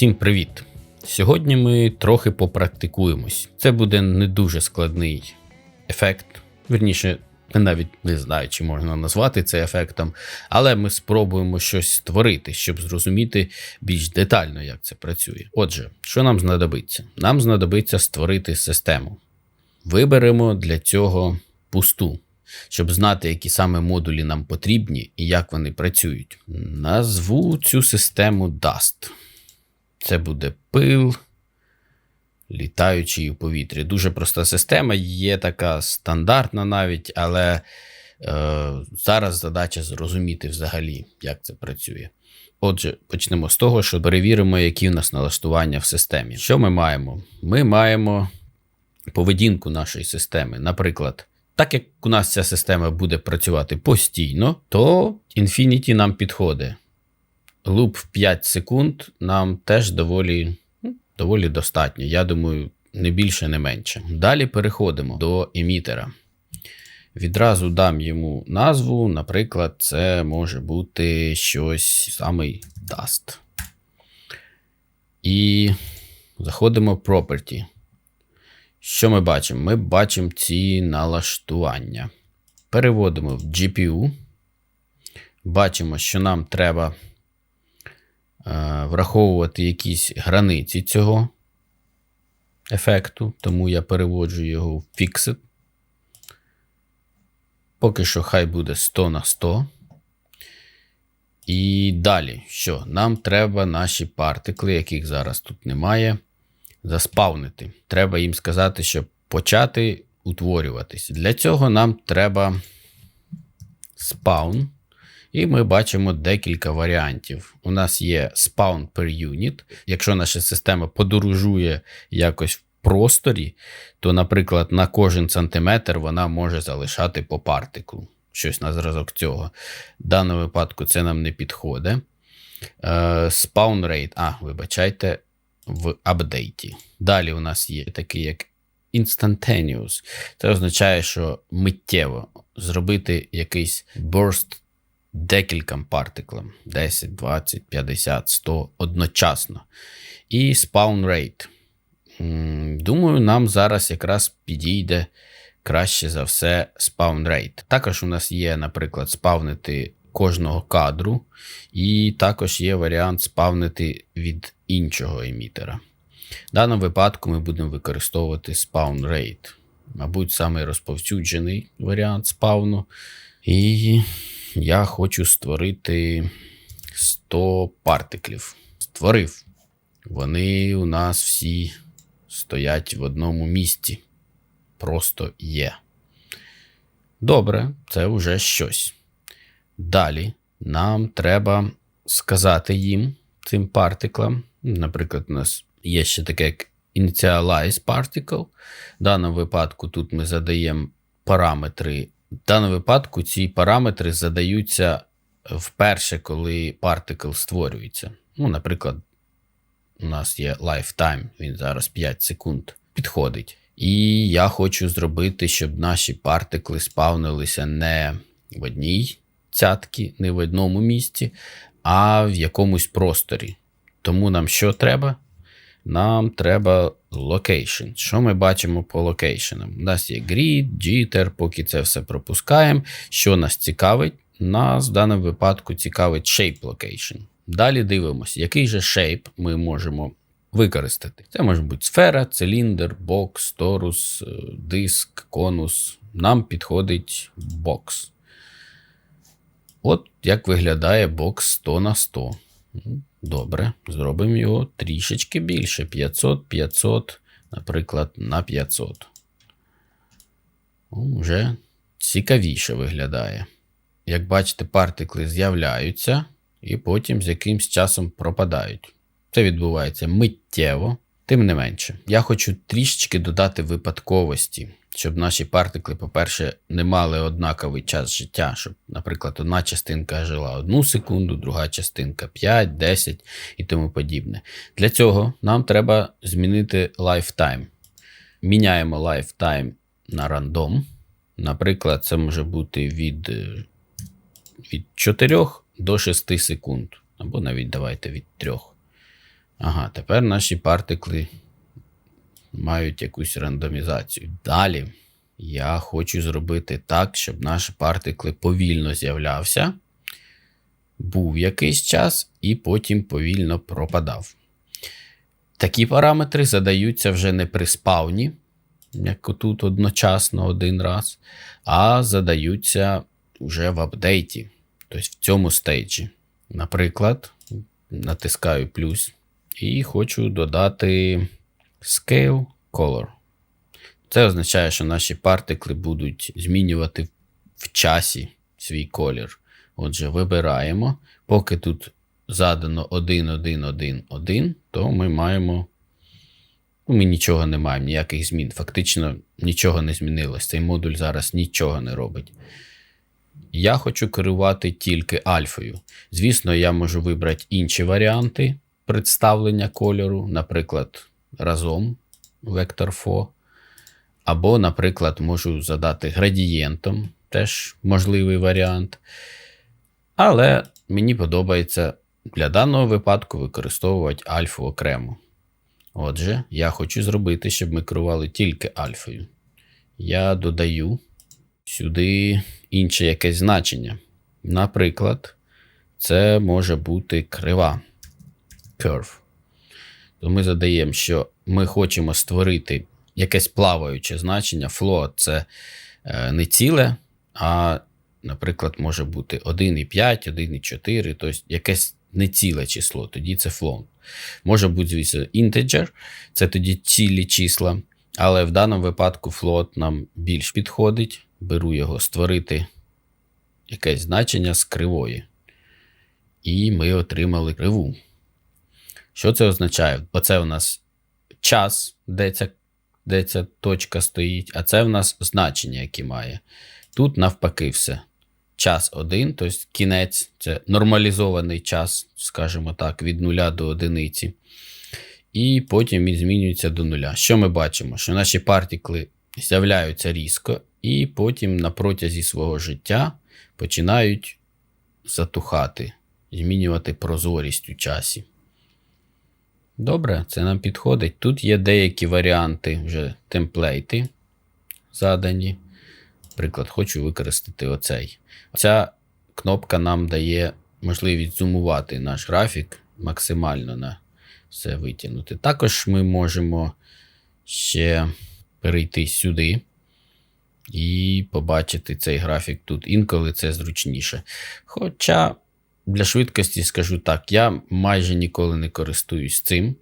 Всім привіт! Сьогодні ми трохи попрактикуємось. Це буде не дуже складний ефект. Вірніше, я навіть не знаю, чи можна назвати це ефектом, але ми спробуємо щось створити, щоб зрозуміти більш детально, як це працює. Отже, що нам знадобиться? Нам знадобиться створити систему. Виберемо для цього пусту, щоб знати, які саме модулі нам потрібні і як вони працюють. Назву цю систему Dust. Це буде пил, літаючий у повітрі. Дуже проста система, є така стандартна навіть, але е, зараз задача зрозуміти взагалі, як це працює. Отже, почнемо з того, що перевіримо, які у нас налаштування в системі. Що ми маємо? Ми маємо поведінку нашої системи. Наприклад, так як у нас ця система буде працювати постійно, то Infinity нам підходить. Луп в 5 секунд нам теж доволі, ну, доволі достатньо. Я думаю, не більше, не менше. Далі переходимо до емітера. Відразу дам йому назву. Наприклад, це може бути щось самий Dust. І заходимо в Property. Що ми бачимо? Ми бачимо ці налаштування. Переводимо в GPU. Бачимо, що нам треба враховувати якісь границі цього ефекту, тому я переводжу його в Fixed. Поки що хай буде 100 на 100. І далі, що? Нам треба наші партикли, яких зараз тут немає, заспавнити. Треба їм сказати, щоб почати утворюватися. Для цього нам треба spawn. І ми бачимо декілька варіантів. У нас є spawn per unit. Якщо наша система подорожує якось в просторі, то, наприклад, на кожен сантиметр вона може залишати по партиклу. Щось на зразок цього. В даному випадку це нам не підходить. Е, Spawn rate, а, вибачайте, в апдейті. Далі у нас є такий як instantaneous. Це означає, що миттєво зробити якийсь burst декільком партиклам: 10, 20, 50, 100 одночасно. І spawn rate. Думаю, нам зараз якраз підійде краще за все spawn rate. Також у нас є, наприклад, спавнити кожного кадру, і також є варіант спавнити від іншого емітера. В даному випадку ми будемо використовувати spawn rate. Мабуть, самий розповсюджений варіант спавну. І я хочу створити 100 партиклів. Створив. Вони у нас всі стоять в одному місці. Просто є. Добре, це вже щось. Далі нам треба сказати їм, цим партиклам. Наприклад, у нас є ще таке як initialize particle. В даному випадку тут ми задаємо параметри. В даному випадку ці параметри задаються вперше, коли партикл створюється. Ну, Наприклад, у нас є lifetime, він зараз 5 секунд підходить. І я хочу зробити, щоб наші партикли спавнилися не в одній цятки, не в одному місці, а в якомусь просторі. Тому нам що треба? Нам треба location. Що ми бачимо по локейшенам? У нас є grid, jitter, поки це все пропускаємо. Що нас цікавить? Нас в даному випадку цікавить shape location. Далі дивимося, який же shape ми можемо використати. Це може бути сфера, циліндр, бокс, торус, е, диск, конус. Нам підходить бокс. От як виглядає бокс 100 на 100. Добре, зробимо його трішечки більше. 500, 500, наприклад, на 500. Вже цікавіше виглядає. Як бачите, партикли з'являються і потім з якимсь часом пропадають. Це відбувається миттєво. Тим не менше, я хочу трішечки додати випадковості, щоб наші партикли, по-перше, не мали однаковий час життя, щоб, наприклад, одна частинка жила одну секунду, друга частинка 5, 10 і тому подібне. Для цього нам треба змінити lifetime. Міняємо lifetime на рандом. Наприклад, це може бути від, від 4 до 6 секунд, або навіть давайте від 3. Ага, тепер наші партикли мають якусь рандомізацію. Далі я хочу зробити так, щоб наш партикли повільно з'являвся, був якийсь час і потім повільно пропадав. Такі параметри задаються вже не при спавні, як тут одночасно один раз, а задаються вже в апдейті, тобто в цьому стейджі. Наприклад, натискаю плюс і хочу додати Scale Color. Це означає, що наші партикли будуть змінювати в часі свій колір. Отже, вибираємо. Поки тут задано 1, 1, 1, 1, то ми маємо. Ну, Ми нічого не маємо, ніяких змін. Фактично нічого не змінилось. Цей модуль зараз нічого не робить. Я хочу керувати тільки альфою. Звісно, я можу вибрати інші варіанти представлення кольору, наприклад, разом вектор FO. Або, наприклад, можу задати градієнтом, теж можливий варіант. Але мені подобається для даного випадку використовувати альфу окремо. Отже, я хочу зробити, щоб ми керували тільки альфою. Я додаю сюди інше якесь значення. Наприклад, це може бути крива. Curve. То ми задаємо, що ми хочемо створити якесь плаваюче значення. Float – це е, не ціле, а, наприклад, може бути 1,5, 1,4, тобто якесь неціле число, тоді це float. Може бути, звісно, integer, це тоді цілі числа. Але в даному випадку float нам більш підходить. Беру його створити якесь значення з кривої. І ми отримали криву. Що це означає? Бо це у нас час, де ця, де ця точка стоїть, а це в нас значення, яке має. Тут навпаки все. Час 1, тобто кінець це нормалізований час, скажімо так, від 0 до одиниці. І потім він змінюється до нуля. Що ми бачимо? Що наші партикли з'являються різко, і потім на протязі свого життя починають затухати, змінювати прозорість у часі. Добре, це нам підходить. Тут є деякі варіанти, вже темплейти задані. Наприклад, хочу використати оцей. Ця кнопка нам дає можливість зумувати наш графік максимально на все витягнути. Також ми можемо ще перейти сюди і побачити цей графік тут. Інколи це зручніше. Хоча для швидкості скажу так, я майже ніколи не користуюсь цим.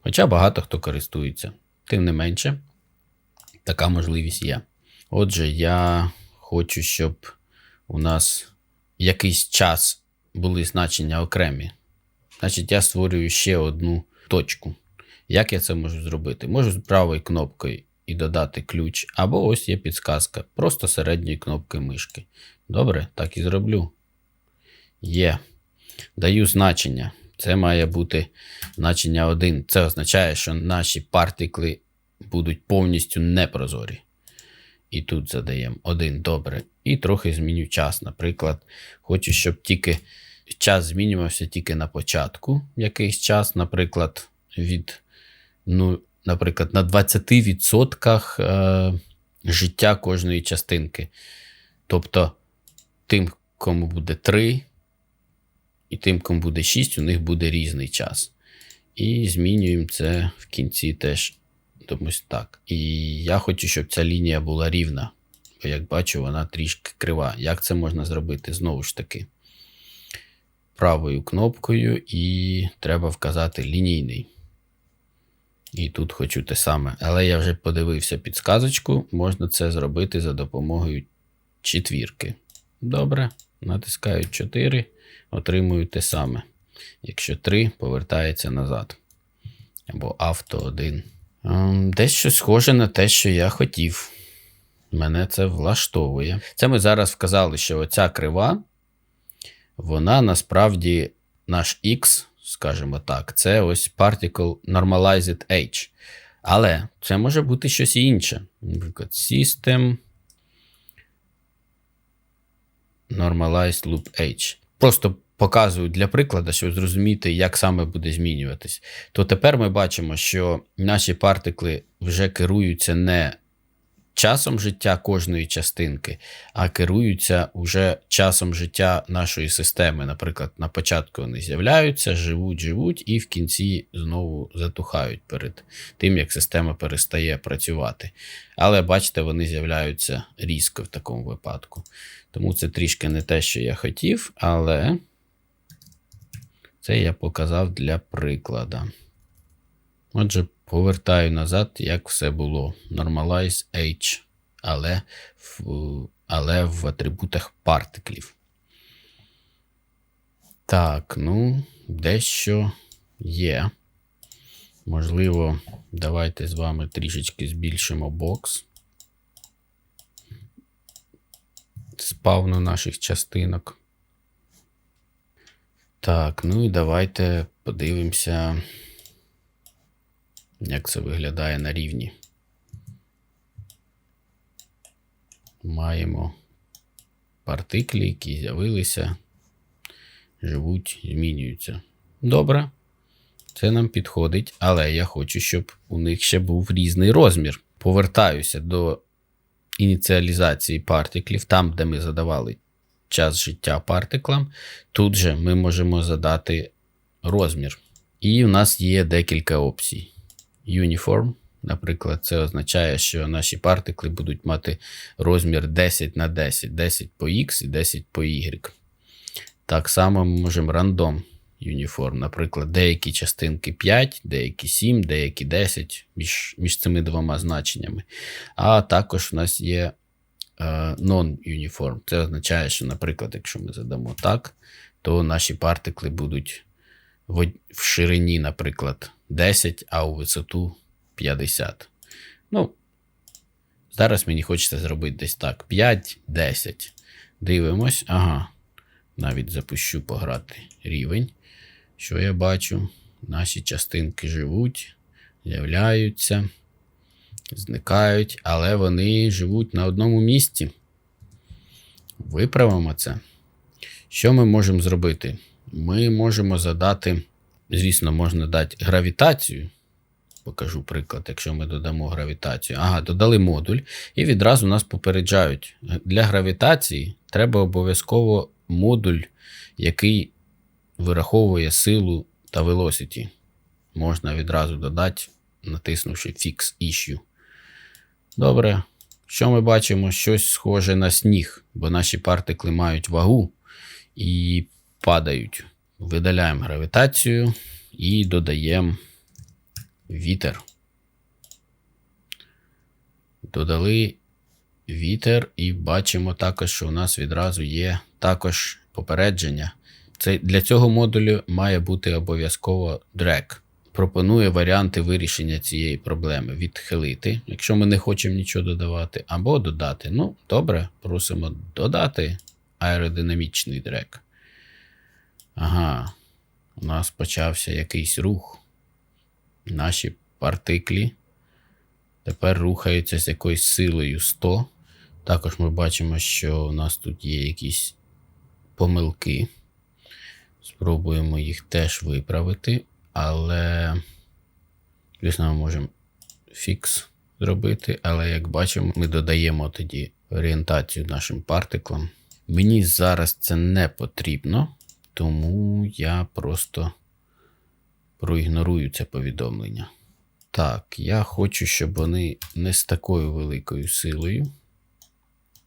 Хоча багато хто користується. Тим не менше, така можливість є. Отже, я хочу, щоб у нас якийсь час були значення окремі. Значить, я створюю ще одну точку. Як я це можу зробити? Можу з правою кнопкою і додати ключ, або ось є підсказка, просто середньою кнопкою мишки. Добре, так і зроблю. Є. Даю значення. Це має бути значення 1. Це означає, що наші партикли будуть повністю непрозорі. І тут задаємо 1. Добре. І трохи зміню час. Наприклад, хочу, щоб тільки час змінювався тільки на початку якийсь час, наприклад, від, ну, наприклад, на 20% е, життя кожної частинки. Тобто, тим, кому буде 3, і тим, кому буде 6, у них буде різний час. І змінюємо це в кінці теж Ось так. І я хочу, щоб ця лінія була рівна. Бо, як бачу, вона трішки крива. Як це можна зробити? Знову ж таки, правою кнопкою, і треба вказати лінійний. І тут хочу те саме. Але я вже подивився підсказочку, можна це зробити за допомогою четвірки. Добре, натискаю 4, отримую те саме. Якщо 3, повертається назад. Або авто 1. Ем, дещо схоже на те, що я хотів. Мене це влаштовує. Це ми зараз вказали, що оця крива, вона насправді наш X, скажімо так, це ось particle normalized H. Але це може бути щось інше. Наприклад, System Normalized Loop H. Просто показую для прикладу, щоб зрозуміти, як саме буде змінюватись. То тепер ми бачимо, що наші партикли вже керуються не часом життя кожної частинки, а керуються вже часом життя нашої системи. Наприклад, на початку вони з'являються, живуть, живуть, і в кінці знову затухають перед тим, як система перестає працювати. Але бачите, вони з'являються різко в такому випадку. Тому це трішки не те, що я хотів, але це я показав для прикладу. Отже, повертаю назад, як все було. Normalize H, але в, але в атрибутах партиклів. Так, ну, дещо є. Можливо, давайте з вами трішечки збільшимо бокс. Спавну наших частинок. Так, ну і давайте подивимося, як це виглядає на рівні. Маємо партиклі, які з'явилися, живуть, змінюються. Добре, це нам підходить, але я хочу, щоб у них ще був різний розмір. Повертаюся до ініціалізації партиклів, там, де ми задавали час життя партиклам. Тут же ми можемо задати розмір. І у нас є декілька опцій. Uniform, наприклад, це означає, що наші партикли будуть мати розмір 10 на 10, 10 по X і 10 по Y. Так само ми можемо рандом uniform. Наприклад, деякі частинки 5, деякі 7, деякі 10 між між цими двома значеннями. А також у нас є е, non-uniform. Це означає, що, наприклад, якщо ми задамо так, то наші партикли будуть в, ширині, наприклад, 10, а у висоту 50. Ну, зараз мені хочеться зробити десь так: 5-10. Дивимось, ага. Навіть запущу пограти рівень. Що я бачу? Наші частинки живуть, з'являються, зникають, але вони живуть на одному місці. Виправимо це. Що ми можемо зробити? Ми можемо задати, звісно, можна дати гравітацію. Покажу приклад, якщо ми додамо гравітацію. Ага, додали модуль, і відразу нас попереджають. Для гравітації треба обов'язково модуль, який вираховує силу та velocity. Можна відразу додати, натиснувши Fix Issue. Добре. Що ми бачимо? Щось схоже на сніг, бо наші партикли мають вагу і падають. Видаляємо гравітацію і додаємо вітер. Додали вітер, і бачимо також, що у нас відразу є також попередження. Це, Для цього модулю має бути обов'язково drag. Пропонує варіанти вирішення цієї проблеми: відхилити, якщо ми не хочемо нічого додавати, або додати. Ну, добре, просимо додати аеродинамічний дрек. Ага, у нас почався якийсь рух. Наші партиклі тепер рухаються з якоюсь силою 100. Також ми бачимо, що у нас тут є якісь помилки. Спробуємо їх теж виправити, але, звісно, ми можемо фікс зробити, але як бачимо, ми додаємо тоді орієнтацію нашим партиклам. Мені зараз це не потрібно, тому я просто проігнорую це повідомлення. Так, я хочу, щоб вони не з такою великою силою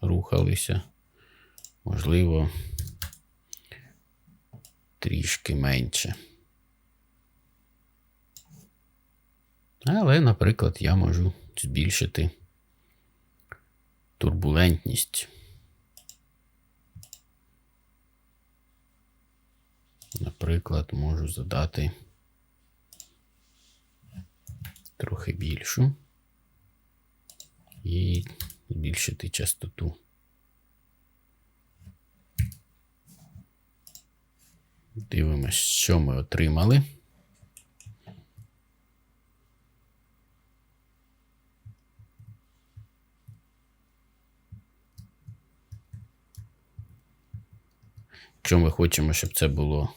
рухалися. Можливо, трішки менше. Але, наприклад, я можу збільшити турбулентність. Наприклад, можу задати трохи більшу і збільшити частоту. Дивимось, що ми отримали. Якщо ми хочемо, щоб це було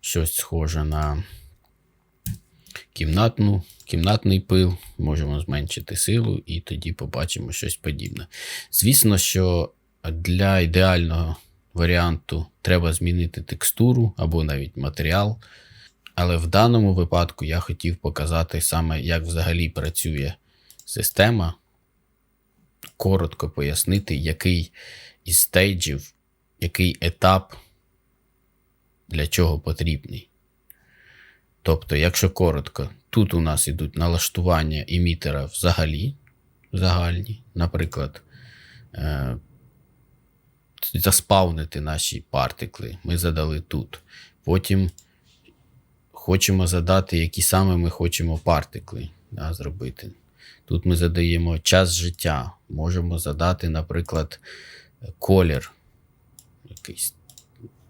щось схоже на кімнатну, кімнатний пил, можемо зменшити силу і тоді побачимо щось подібне. Звісно, що для ідеального варіанту треба змінити текстуру або навіть матеріал. Але в даному випадку я хотів показати саме, як взагалі працює система, коротко пояснити, який із стейджів, який етап для чого потрібний. Тобто, якщо коротко, тут у нас ідуть налаштування імітера взагалі, загальні, наприклад, е, заспавнити наші партикли. Ми задали тут. Потім хочемо задати, які саме ми хочемо партикли да, зробити. Тут ми задаємо час життя. Можемо задати, наприклад, колір. Якийсь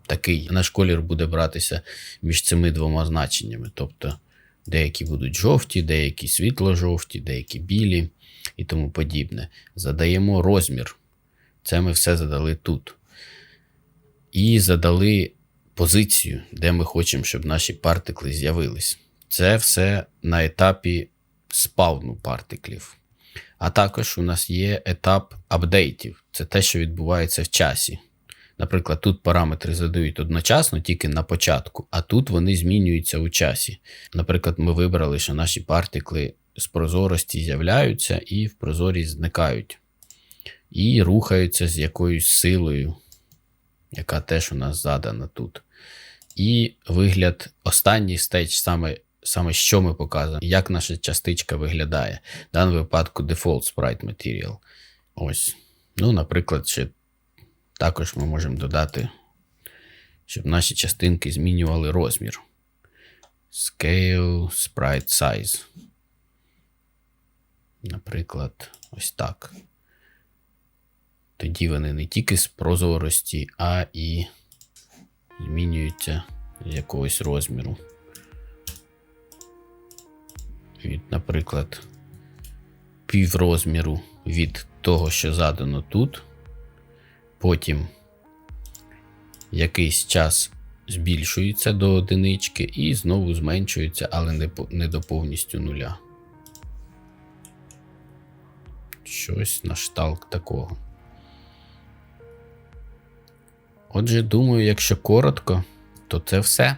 такий. Наш колір буде братися між цими двома значеннями. Тобто деякі будуть жовті, деякі світло-жовті, деякі білі і тому подібне. Задаємо розмір. Це ми все задали тут. І задали позицію, де ми хочемо, щоб наші партикли з'явились. Це все на етапі спавну партиклів. А також у нас є етап апдейтів. Це те, що відбувається в часі. Наприклад, тут параметри задають одночасно тільки на початку, а тут вони змінюються у часі. Наприклад, ми вибрали, що наші партикли з прозорості з'являються і в прозорість зникають. І рухаються з якоюсь силою, яка теж у нас задана тут. І вигляд, останній стейдж, саме, саме що ми показуємо, як наша частичка виглядає. В даному випадку Default Sprite Material. Ось. Ну, наприклад, ще також ми можемо додати, щоб наші частинки змінювали розмір. Scale Sprite Size. Наприклад, ось так. Тоді вони не тільки з прозорості, а і змінюються з якогось розміру. Від, наприклад, піврозміру від того, що задано тут. Потім якийсь час збільшується до одинички і знову зменшується, але не, не до повністю нуля. Щось на шталк такого. Отже, думаю, якщо коротко, то це все.